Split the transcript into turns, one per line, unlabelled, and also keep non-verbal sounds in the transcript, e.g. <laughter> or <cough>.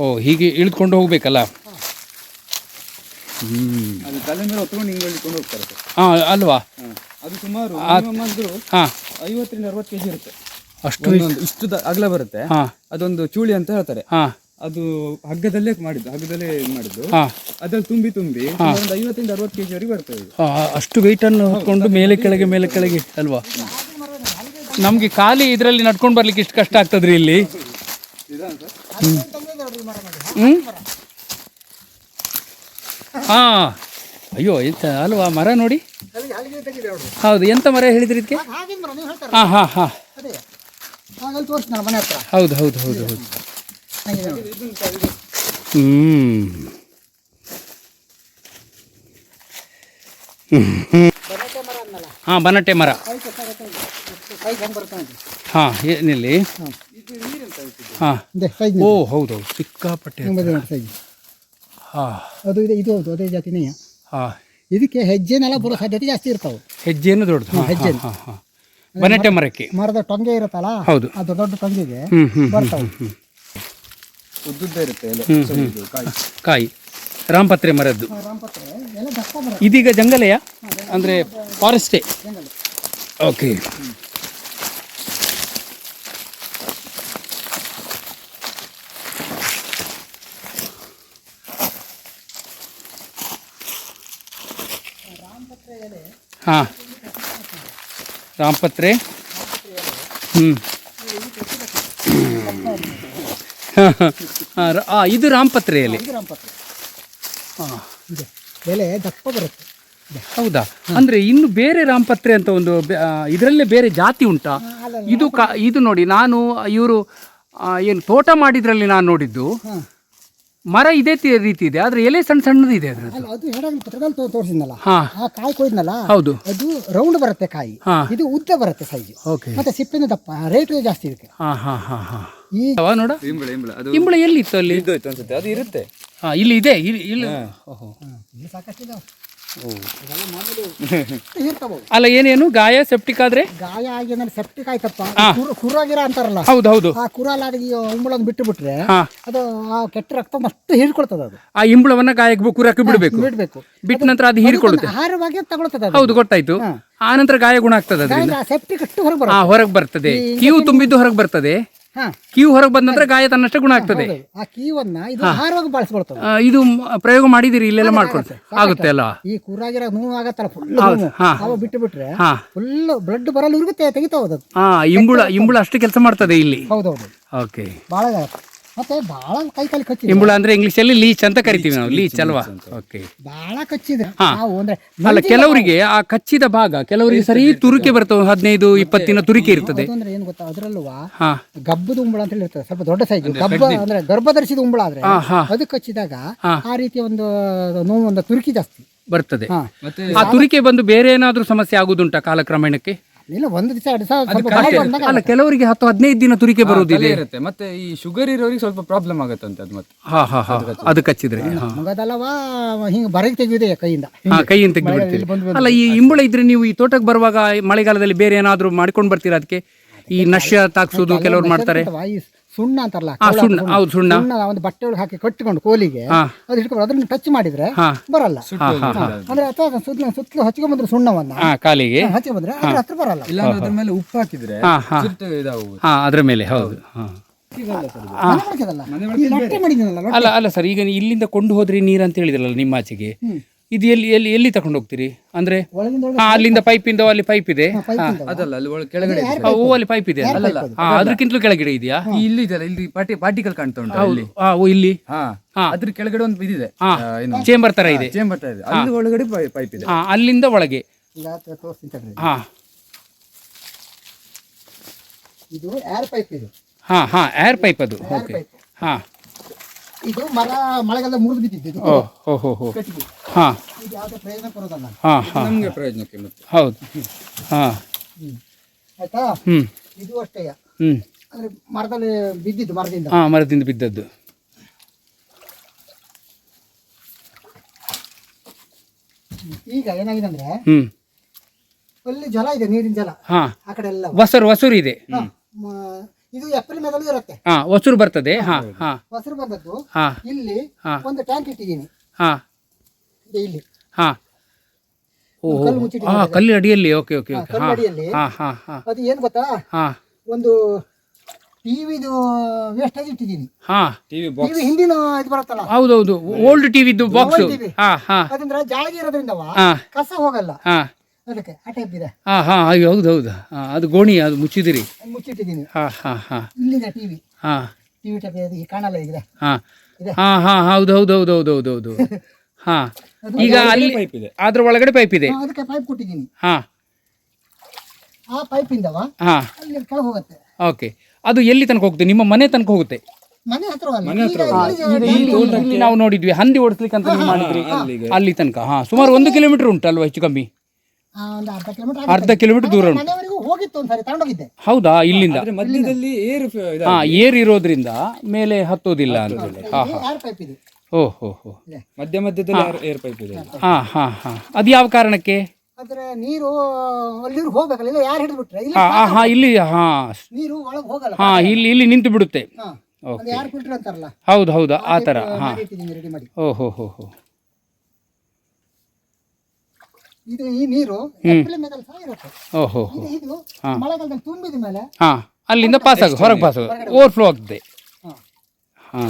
ಓ ಹೀಗೆ ಇಳಿದುಕೊಂಡು ಹೋಗ್ಬೇಕಲ್ಲ? ಹ್ಮ್.
ಅದು ತಲೆ ಮೇಲೆ ಹೊತ್ಕೊಂಡು ಹಿಂಗೆ ಹೋಗ್ತಾರೆ ಸರ್.
ಹಾಂ ಅಲ್ವಾ?
ಅದು ಸುಮಾರು
ಹಾಂ.
ಐವತ್ತರಿಂದ ಅರವತ್ತು ಕೆಜಿ ಇರುತ್ತೆ.
ಅಷ್ಟು
ಇಷ್ಟು. ದ- ಅಗಲ ಬರುತ್ತೆ.
ಹಾಂ.
ಅದೊಂದು ಚೂಳಿ ಅಂತ ಹೇಳ್ತಾರೆ.
ಹಾಂ.
ಅದು ಹಗ್ಗದಲ್ಲೇ ಮಾಡಿದ್ದು ಹಗ್ಗದಲ್ಲೇ ಮಾಡಿದ್ದು.
ಹಾಂ.
ಅದ್ರಲ್ಲಿ ತುಂಬಿ ತುಂಬಿ ಒಂದು ಐವತ್ತರಿಂದ ಅರವತ್ತು ಕೆಜಿ ವರೆಗೆ ಬರ್ತದೆ ಅಷ್ಟು
ಅಷ್ಟು ವೆಯ್ಟನ್ನು ಹಾಕೊಂಡು ಮೇಲೆ ಕೆಳಗೆ ಮೇಲೆ ಕೆಳಗೆ ಅಲ್ವಾ? ನಮಗೆ ಖಾಲಿ ಇದರಲ್ಲಿ ನಡ್ಕೊಂಡು ಬರ್ಲಿಕ್ಕೆ ಇಷ್ಟು ಕಷ್ಟ ಆಗ್ತದ್ರಿ ಇಲ್ಲಿ? ಹ್ಞೂ ಹಾಂ. ಅಯ್ಯೋ, ಎಂತ ಅಲ್ವಾ ಮರ ನೋಡಿ? ಹೌದು, ಎಂತ ಮರ ಹೇಳಿದ್ರಿ ಇದಕ್ಕೆ? ಹಾಂ ಹಾಂ ಹಾಂ. ಹೌದು ಹೌದು ಹೌದು ಹೌದು. ಹ್ಞೂ ಹಾಂ, ಬನಟೆ ಮರ. ಹಾಂ, ಏನಿಲ್ಲಿ? ಹಾಂ. ಓ ಹೌದು ಹೌದು. ಸಿಕ್ಕಾಪಟ್ಟೆ
ಸೈಜ್
ಹಾಂ.
ಅದು ಇದೆ ಇದು ಹೌದು ಅದೇ ಜಾತಿನೇ
ಹಾಂ.
ಇದಕ್ಕೆ ಹೆಜ್ಜೆನೆಲ್ಲ ಬರೋ ಸಾಧ್ಯತೆ ಜಾಸ್ತಿ ಇರ್ತಾವೆ.
ಹೆಜ್ಜೆನು ದೊಡ್ಡದು. ಹಾಂ
ಹೆಜ್ಜೆ.
ಹಾಂ ಹಾಂ ಬನಟೆ ಮರಕ್ಕೆ.
ಮರದ ಟೊಂಗೆ ಇರುತ್ತಲ್ಲ
ಹೌದು.
ಅದು ದೊಡ್ಡ ಟೊಂಗೆಗೆ ಬರ್ತಾವೆ.
ಉದ್ದುದ್ದ ಇರುತ್ತೆ ಎಲೆ. ಕಾಯಿ.
ಕಾಯಿ. ರಾಮಪತ್ರೆ ಮರದ್ದು.
ರಾಮಪತ್ರೆ. ಎಲ್ಲ ದಪ್ಪ ಮರ
ಇದೀಗ ಜಂಗಲೆಯ? ಅಂದರೆ ಫಾರೆಸ್ಟೇ ಓಕೆ ಹಾಂ. ರಾಮಪತ್ರೆ? ಹ್ಞೂ ಹಾಂ ಇದು ರಾಮಪತ್ರೆ ಎಲೆ.
ಇದು ರಾಮಪತ್ರೆ.
ಹಾಂ
ದಪ್ಪ ಬರುತ್ತೆ.
ಹೌದಾ? ಅಂದ್ರೆ ಇನ್ನು ಬೇರೆ ರಾಮಪತ್ರೆ ಅಂತ ಒಂದು ಇದರಲ್ಲೇ ಬೇರೆ ಜಾತಿ ಉಂಟಾ? ಇದು ಕ ಇದು ನೋಡಿ ನಾನು ಇವರು ಏನು ತೋಟ ಮಾಡಿದ್ರಲ್ಲಿ ನಾನು ನೋಡಿದ್ದು. ಮರ ಇದೇ ತಿ- ರೀತಿ ಇದೆ ಆದ್ರೆ ಎಲೆ ಸಣ್ಣ ಸಣ್ಣದು ಇದೆ
ಅಲ್ಲ ಅದು ಹೆಡಗಲ್ ಪತ್ರದಲ್ಲಿ ತೋ ತೋರಿಸಿದ್ನಲ್ಲ?
ಹಾ.
ಆ ಕಾಯಿ ಕೊಯ್ದ್ನಲ್ಲ
ಹೌದು.
ಅದು ರೌಂಡ್ ಬರುತ್ತೆ ಕಾಯಿ.
ಹಾ.
ಇದು ಉದ್ದ ಬರುತ್ತೆ ಸೈಜ್
ಓಕೆ
ಮತ್ತೆ ಸಿಪ್ಪಿನ ದಪ್ಪ ರೇಟ್ ಜಾಸ್ತಿ ಇದಕ್ಕೆ
ಹಾ ಹಾ ಹಾ ಹಾ.
ಈ
ಅವ ನೋಡ.
ಇಂಬಳ ಇಂಬಳೆ. ಅದು
ಇಂಬಳ ಎಲ್ಲಿತ್ತು ಅಲ್ಲಿ?
ಇದ್ದೋಯ್ತು ಅನ್ಸುತ್ತೆ ಅದು ಇರುತ್ತೆ.
ಹಾ ಇಲ್ಲಿ ಇದೆ ಇಲ್ಲಿ ಇಲ್ಲಿ. ಓಹೋ.
ಇಲ್ಲಿ ಸಾಕಷ್ಟು ಇದಾವೆ <laughs>
ಅಲ್ಲ ಏನೇನು? ಗಾಯ ಸೆಪ್ಟಿಕ್ ಆದ್ರೆ?
ಗಾಯ ಆಗಿ ಅಂದ್ರೆ ಸೆಪ್ಟಿಕ್ ಆಯ್ತಪ್ಪ. ಕುರಾಗಿರ ಅಂತಾರಲ್ಲ.
ಹೌದು ಹೌದು.
ಆ ಕುರಾಲಾದ ಆಗಿ ಉಂಬಳನ್ನು ಬಿಟ್ಟು ಬಿಟ್ರೆ ಅದು ಆ ಕೆಟ್ಟ ರಕ್ತ ಅಷ್ಟು ಹೀರ್ಕೊಳ್ತದೆ ಅದು.
ಆ ಇಂಬಳವನ್ನ ಗಾಯಕ್ಕೆ ಕುರಕ್ಕೆ ಬಿಡಬೇಕು.
ಬಿಡ್ಬೇಕು.
ಬಿಟ್ಟ ನಂತರ ಅದು ಹೀರಿಕೊಳ್ಳುತ್ತೆ.
ಆಹಾರವಾಗಿ ತಗೊಳ್ತದ ಅದು.
ಹೌದು ಗೊತ್ತಾಯ್ತು. ಆ ನಂತರ ಗಾಯ ಗುಣ ಆಗ್ತದೆ
ಸೆಪ್ಟಿಕ್ ಅಷ್ಟು ಹೊರಗೆ
ಆ
ಬರುತ್ತೆ
ಹೊರಗೆ ಬರ್ತದೆ. ಕೀವು ತುಂಬಿದ್ದು ಹೊರಗೆ ಬರ್ತದೆ. ಕೀವು ಹೊರಗೆ ಬಂದ ನಂತರ ಗಾಯ ತನ್ನಷ್ಟೇ ಗುಣ ಆಗ್ತದೆ.
ಆ ಕೀವನ್ನ ಇದು ಆಹಾರವಾಗಿ ಬಳಸ್ಕೊಳ್ತದೆ
ಆ, ಇದು ಮ- ಪ್ರಯೋಗ ಮಾಡಿದಿರಿ ಇಲ್ಲೆಲ್ಲ ಮಾಡ್ಕೊಳ್ತೇವೆ ಆಗುತ್ತೆ ಅಲ್ಲ?
ಈ ಕುರಾಗಿರ ನೋವು ಆಗತ್ತಲ್ಲ ಫುಲ್. ಅವ ಬಿಟ್ಟು ಬಿಟ್ರೆ
ಹಾ.
ಫುಲ್ ಬ್ಲಡ್ ಬರಲ್ಲ ಇರುತ್ತೆ ತೆಗಿತಾವ ಅದು
ಹಾ ಇಂಬುಳ ಇಂಬುಳ ಅಷ್ಟು ಕೆಲಸ ಮಾಡ್ತದೆ ಇಲ್ಲಿ.
ಹೌದೌದು.
ಓಕೆ
ಭಾಳ ಮತ್ತೆ ಭಾಳ ಕೈ ಕಾಲು ಕಚ್ಚಿ
ಇಂಬುಳ ಅಂದ್ರೆ ಇಂಗ್ಲಿಷ್ ಅಲ್ಲಿ ಲೀಚ್ ಅಂತ ಕರಿತೀವಿ ನಾವು. ಲೀಚ್ ಅಲ್ವಾ? ಓಕೆ
ಭಾಳ ಕಚ್ಚಿದ್ರೆ
ಹಾ.
ನಾವು ಅಂದ್ರೆ
ಅಲ್ಲ ಕೆಲವರಿಗೆ ಆ ಕಚ್ಚಿದ ಭಾಗ ಕೆಲವರಿಗೆ ಸರಿ ತುರಿಕೆ ಬರ್ತವೆ ಹದಿನೈದು ಇಪ್ಪತ್ತಿನ ತುರಿಕೆ ಇರ್ತದೆ.
ಅದು ಅಂದ್ರೆ ಏನು ಗೊತ್ತಾ? ಅದ್ರಲ್ವಾ
ಹಾ.
ಗಬ್ಬದ ಉಂಬಳ ಅಂತ ಹೇಳಿ ಇರ್ತದೆ ಸ್ವಲ್ಪ ದೊಡ್ಡ ಸೈಜ್ ಗಬ್ಬ ಅಂದ್ರೆ ಗರ್ಭ ಧರಿಸಿದ ಉಂಬಳ ಆದ್ರೆ ಅದು ಕಚ್ಚಿದಾಗ ಆ ರೀತಿಯ ಒಂದು ನೋವು ಒಂದು ತುರುಕಿ ಜಾಸ್ತಿ.
ಬರ್ತದೆ.
ಮತ್ತೆ
ಆ ತುರಿಕೆ ಬಂದು ಬೇರೆ ಏನಾದ್ರೂ ಸಮಸ್ಯೆ ಆಗುದುಂಟಾ ಕಾಲಕ್ರಮೇಣಕ್ಕೆ?
ಇಲ್ಲ ಒಂದು ದಿವಸ ಎರಡು ದಿವಸ ಸ್ವಲ್ಪ
ಅಲ್ಲ ಕೆಲವರಿಗೆ ಹತ್ತು ಹದಿನೈದು ದಿನ ತುರಿಕೆ
ಬರುವುದಿಲ್ಲ ಇರುತ್ತೆ. ಮತ್ತೆ ಈ ಶುಗರ್ ಇರೋರಿಗೆ ಸ್ವಲ್ಪ ಪ್ರಾಬ್ಲಮ್ ಆಗುತ್ತಂತೆ ಅದು ಮತ್ತೆ.
ಹಾ ಹಾ ಹಾ. ಅದು ಕಚ್ಚಿದ್ರೆ.
ಮಗದಲ್ಲವಾ ಹಿಂಗೆ ಬರಗೆ ಕೈಯಿಂದ.
ಕೈಯಿಂದ ತೆಗೆದು ಅಲ್ಲ ಈ ಇಂಬಳ ಇದ್ರೆ ನೀವು ಈ ತೋಟಕ್ಕೆ ಬರುವಾಗ ಮಳೆಗಾಲದಲ್ಲಿ ಬೇರೆ ಏನಾದ್ರೂ ಮಾಡ್ಕೊಂಡು ಬರ್ತೀರಾ ಅದಕ್ಕೆ? ಈ ನಶ್ಯ ತಾಕ್ಸೋದು ಕೆಲವ್ರು ಮಾಡ್ತಾರೆ.
ಸುಣ್ಣ ಅಂತಾರಲ್ಲ
ಸುಣ್ಣ. ಹೌದು ಸುಣ್ಣ.
ಸುಣ್ಣ ಒಂದು ಬಟ್ಟೆ ಒಳಗೆ ಹಾಕಿ ಕಟ್ಟಿಕೊಂಡು ಕೋಲಿಗೆ. ಅದು ಹಿಡ್ಕೊಂಡು ಅದನ್ನ ಟಚ್ ಮಾಡಿದ್ರೆ ಬರಲ್ಲ. ಅಂದ್ರೆ ಅಥವಾ ಸುತ್ತಲೂ ಸುತ್ತಲೂ ಹಚ್ಕೊಂಡ್ಬಂದ್ರೆ ಸುಣ್ಣವನ್ನ.
ಹಾ ಕಾಲಿಗೆ.
ಹಚ್ಕೊಂಡ್ಬಂದ್ರೆ ಅದ್ರ ಹತ್ರ ಬರಲ್ಲ.
ಇಲ್ಲ ಅದ್ರ ಮೇಲೆ ಉಪ್ಪು ಹಾಕಿದ್ರೆ
ಅದ್ರ ಮೇಲೆ ಹೌದು. ಅಲ್ಲ ಅಲ್ಲ ಸರ್ ಈಗ ಇಲ್ಲಿಂದ ಕೊಂಡು ಹೋದ್ರಿ ನೀರು ಅಂತ ಹೇಳಿದ್ರಲ್ಲ ನಿಮ್ಮ ಆಚೆಗೆ. ಇದು ಎಲ್ಲಿ ಎಲ್ಲಿ ಎಲ್ಲಿ ತಗೊಂಡು ಹೋಗ್ತೀರಿ? ಅಂದ್ರೆ ಹಾ ಅಲ್ಲಿಂದ ಪೈಪ್ ಇಂದ ಅಲ್ಲಿ ಪೈಪ್ ಇದೆ?
ಪೈಪ್
ಅದಲ್ಲ ಅಲ್ಲಿ ಒಳಗೆ ಕೆಳಗಡೆ ಇದೆ.
ಆ, ಓ ಅಲ್ಲಿ ಪೈಪ್ ಇದೆ. ಅಲ್ಲ ಹಾ ಅದಕ್ಕಿಂತಲೂ ಕೆಳಗಡೆ ಇದೆಯಾ?
ಈ ಇಲ್ಲಿ ಇದೆಯಲ್ಲ ಇಲ್ಲಿ ಪಾಟಿ ಪಾರ್ಟಿಕಲ್ ಕಾಣ್ತಾ ಉಂಟು ಇಲ್ಲಿ
ಹಾ ಓ ಇಲ್ಲಿ?
ಹಾ
ಹಾ.
ಅದ್ರ ಕೆಳಗಡೆ ಒಂದು ಇದಿದೆ.
ಹಾ.
ಆ, ಏನು?
ಚೇಂಬರ್ ತರ ಇದೆ.
ಚೇಂಬರ್ ತರ ಇದೆ. ಅಲ್ಲಿ ಒಳಗಡೆ ಪೈಪ್ ಇದೆ.
ಹಾ ಅಲ್ಲಿಂದ ಒಳಗೆ.
ಈಗ ತೋರಿಸ್ತೀನಿ ತಡ್ರಿ.
ಹಾ.
ಇದು ಏರ್ ಪೈಪ್ ಇದು.
ಹಾ ಹಾ ಏರ್ ಪೈಪ್ ಅದು. ಓಕೆ ಹಾ.
ಇದು ಮರ ಮಳೆಗಾಲ ಮುರಿದು ಬಿದ್ದಿದ್ದು ಇದು.
ಓ ಹೋ ಹೋ ಹೋ.
ಕಟ್ಟಿಗೆ.
ಹಾ.
ಪ್ರಯೋಜನ ಕೊಡೋದಲ್ಲ.
ಹಾ ಹಾ.
ನಮ್ಗೆ ಪ್ರಯೋಜನಕ್ಕೆ ಮತ್ತೆ.
ಹೌದು. ಹಾ.
ಆಯ್ತಾ? ಇದು ಅಷ್ಟೇ. ಅಂದ್ರೆ ಮರದಲ್ಲಿ ಬಿದ್ದಿದ್ದು ಮರದಿಂದ?
ಹಾ ಮರದಿಂದ ಬಿದ್ದದ್ದು.
ಈಗ ಏನಾಗಿದೆ ಅಂದ್ರೆ
ಹ್ಮ್.
ಅಲ್ಲಿ ಜಲ ಇದೆ ನೀರಿನ ಜಲ.
ಹಾ.
ಆ ಕಡೆ ಎಲ್ಲ.
ವಸರು ವಸರು ಇದೆ.
ಮ- ಇದು ಏಪ್ರಿಲ್ ಮೇದಲ್ಲೂ ಇರುತ್ತೆ.
ಹಾ ಹೊಸರು ಬರ್ತದೆ. ಹಾ ಹಾ.
ಹಸಿರು ಬಂದದ್ದು.
ಹಾ.
ಇಲ್ಲಿ
ಹಾ.
ಒಂದು ಟ್ಯಾಂಕ್ ಇಟ್ಟಿದ್ದೀನಿ.
ಹಾ.
ಇಲ್ಲಿ.
ಹಾ. ಓ
ಕಲ್ಲು ಮುಚ್ಚಿಟ್ಟಿದ್ದಾರೆ.
ಹಾ ಕಲ್ಲಿ ಅಡಿಯಲ್ಲಿ ಓಕೆ ಓಕೆ ಓಕೆ ಹಾ
ಅಡಿಯಲ್ಲಿ.
ಹಾ ಹಾ ಹಾ.
ಅದು ಏನು ಗೊತ್ತಾ?
ಹಾ.
ಒಂದು ಟಿವಿದು ವೇಸ್ಟೇಜ್ ಇಟ್ಟಿದ್ದೀನಿ.
ಹಾ
ಟಿವಿ ಬಾಕ್ಸ್
ಟಿವಿ ಹಿಂದಿನ ಇದು ಬರುತ್ತಲ್ಲ?
ಹೌದೌದು ಓಲ್ಡ್ ಟಿವಿದು ಬಾಕ್ಸ್. ಹಾ ಹಾ.
ಅದಂದ್ರೆ ಜಾಳಗಿ ಇರೋದ್ರಿಂದವ
ಹಾ.
ಕಸ ಹೋಗಲ್ಲ.
ಹಾ.
ಅದಕ್ಕೆ ಆ ಟೈಪ್ ಇದೆ.
ಹಾ ಹಾ ಅಯ್ಯೋ ಹೌದು ಹೌದು. ಹಾ ಅದು ಗೋಣಿ ಅದು ಮುಚ್ಚಿದಿರಿ.
ಮುಚ್ಚಿಟ್ಟಿದ್ದೀನಿ.
ಹಾ ಹಾ ಹಾ.
ಇಲ್ಲಿದೆ ಟಿವಿ.
ಹಾ.
ಟಿವಿ ಟೈಪ್ ಈಗ ಕಾಣಲ್ಲ ಇದೆ.
ಹಾ. ಹಾ ಹಾ ಹೌದು ಹೌದು ಹೌದು ಹೌದು ಹೌದು ಹೌದು. <laughs> ಹಾ. ಈಗ ಅಲ್ಲಿ
ಪೈಪ್ ಇದೆ.
ಅದ್ರ ಒಳಗಡೆ ಪೈಪ್ ಇದೆ.
ಹಾ, ಅದಕ್ಕೆ ಪೈಪ್ ಕೊಟ್ಟಿದ್ದೀನಿ.
ಹಾ.
ಆ ಪೈಪ್ ಇಂದವ
ಹಾ.
ಅಲ್ಲಿ ಕೆಳಗೆ ಹೋಗುತ್ತೆ.
ಓಕೆ. ಅದು ಎಲ್ಲಿ ತನಕ ಹೋಗುತ್ತೆ? ನಿಮ್ಮ ಮನೆ ತನಕ ಹೋಗುತ್ತೆ?
ಮನೆ ಹತ್ರ
ಮನೆ ಹತ್ರ
ಇಲ್ಲಿ
ಇಲ್ಲಿ ಇಲ್ಲಿ ನಾವು ನೋಡಿದ್ವಿ. ಹಂದಿ ಓಡಿಸ್ಲಿಕ್ಕೆ ಅಂತ ನೀವು ಮಾಡಿದ್ರಿ. ಅಲ್ಲಿ ತನಕ. ಹಾ. ಸುಮಾರು ಒಂದು ಕಿಲೋಮೀಟರ್ ಉಂಟಲ್ವಾ ಹೆಚ್ಚು ಕಮ್ಮಿ?
ಅರ್ಧ ಕಿಲೋಮೀಟರ್
ಅರ್ಧ ಕಿಲೋಮೀಟರ್ ದೂರ ಉಂಟು.
ಹೋಗಿತ್ತು
ಹೌದಾ? ಇಲ್ಲಿಂದ?
ಮಧ್ಯದಲ್ಲಿ ಏರ್
ಹಾ ಏರ್ ಇರೋದ್ರಿಂದ ಮೇಲೆ ಹತ್ತೋದಿಲ್ಲ ಅಂತ. ಹೇಳಿ ಹಾ ಹಾ.
ಯಾರು ಪೈಪ್ ಇದೆ
ಓ ಹೋ. ಹೋ
ಮಧ್ಯ ಮಧ್ಯದಲ್ಲಿ ಏರ್ ಪೈಪ್ ಇದೆ
ಹಾ ಹಾ ಹಾ. ಅದು ಯಾವ ಕಾರಣಕ್ಕೆ?
ಆದ್ರೆ ನೀರು ಅಲ್ಲಿರು ಹೋಗ್ಬೇಕಲ್ಲ ಇಲ್ಲ ಯಾರು ಹಿಡಿದು ಬಿಟ್ರೆ ಇಲ್ಲ
ಹಾ ಹಾ, ಇಲ್ಲಿ ಹಾ.
ನೀರು ಒಳಗೆ ಹೋಗಲ್ಲ
ಹಾ ಇಲ್ಲಿ ಇಲ್ಲಿ ನಿಂತು ಬಿಡುತ್ತೆ.
ಅದು ಯಾರು ಫಿಲ್ಟರ್ ಅಂತಾರಲ್ಲ?
ಹೌದು ಹೌದು ಆ ಥರ ಹಾ.
ರೆಡಿ ಮಾಡಿ.
ಓ ಹೋ ಹೋ ಹೋ.
ಇದು ಈ ನೀರು ಏಪ್ರಿಲ್ ಮೇದಲ್ಲಿ ಸಹ ಇರುತ್ತೆ.
ಓ ಹೋ ಹೋ.
ಇದು ಇದು ಮಳೆಗಾಲದಲ್ಲಿ ತುಂಬಿದ ಮೇಲೆ
ಹಾ ಅಲ್ಲಿಂದ ಪಾಸ್ ಆಗ ಹೊರಗೆ ಪಾಸ್ ಆಗ. ಓವರ್ಫ್ಲೋ ಆಗ್ತದೆ.
ಹಾ.
ಹಾ.